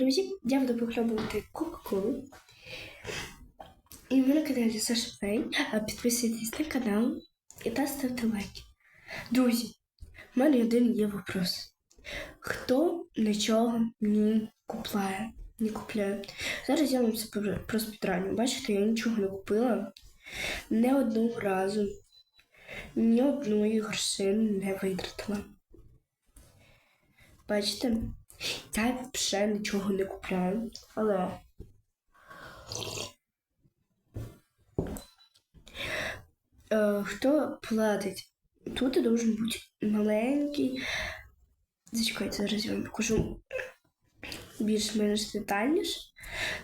друзі, я буду похлебувати Кока-Колу. І ви на каналі Саша Фей. Підписуйтесь на канал і та ставте лайки. Друзі, в мене один є вопрос. Хто нічого не купляє? Не купляє. Зараз я вам це про- просто підраню. Бачите, я нічого не купила. Не одного разу. Ні одної грошини не витратила. Бачите? Я взагалі нічого не купляю, але. Е, хто платить? Тут должен бути маленький. Зачекайте, зараз я вам покажу більш-менш детальніше.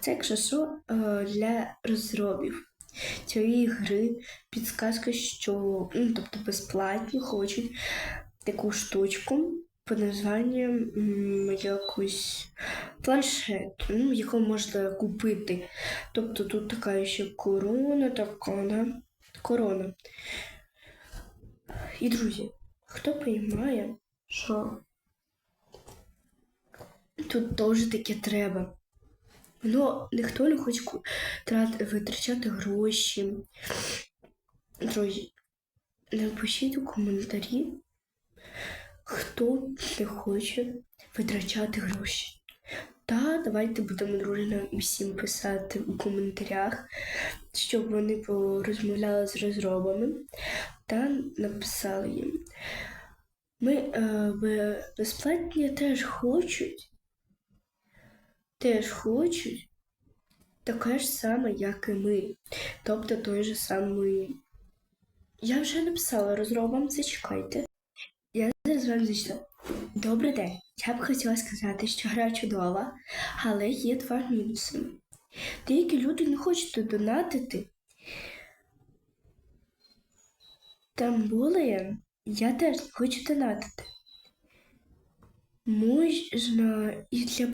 Це якщо що е, для розробів цієї гри підсказка, що ну, тобто безплатні хочуть таку штучку під названням м, якусь планшет, ну, яку можна купити. Тобто тут така ще корона, така, корона. І друзі, хто розуміє, що тут теж таке треба. Ну, ніхто не хоче витрачати гроші. Друзі, напишіть у коментарі, хто не хоче витрачати гроші. Та давайте будемо дружно усім писати у коментарях, щоб вони порозмовляли з розробами та написали їм. Ми е, безплатні теж хочуть, теж хочуть таке ж саме, як і ми. Тобто той же самий. Я вже написала розробам, зачекайте. Я зараз вам зачитаю. Добрий день. Я б хотіла сказати, що гра чудова, але є два мінуси. Деякі люди не хочуть донатити. Там були, я теж не хочу донатити. Можна і для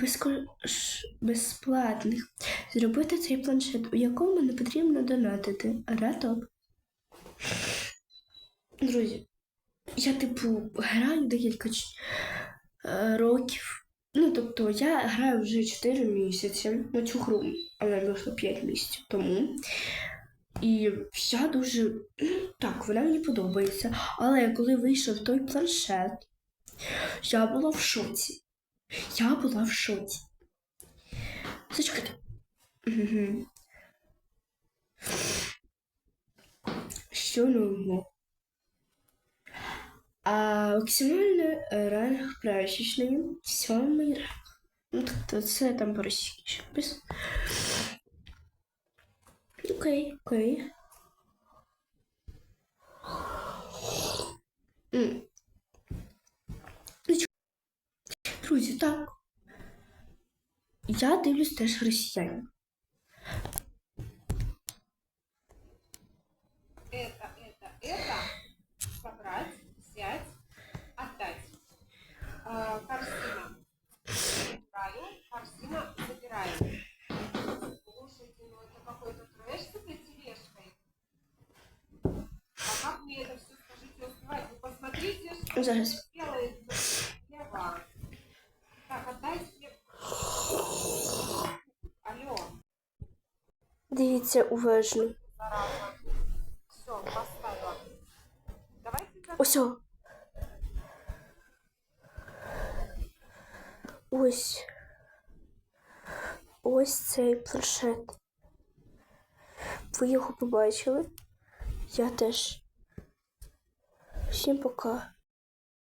безплатних зробити цей планшет, у якому не потрібно донатити. Ратоп. Друзі, я типу граю декілька е, років. Ну, тобто, я граю вже 4 місяці на цю гру, але вийшло 5 місяців тому. І я дуже. Ну, так, вона мені подобається. Але коли вийшов той планшет, я була в шоці. Я була в шоці. Зачекайте. Угу. Що нового? А максимальний ранг прачечний сьомий ранг. Ну, тобто це там по-російськи ще написано. Окей, окей. Ну, Друзі, так. Я дивлюсь теж росіян. Зараз. Дивіться уважно. Ось. Ось. Ось цей планшет. Ви його побачили? Я теж. Всім пока.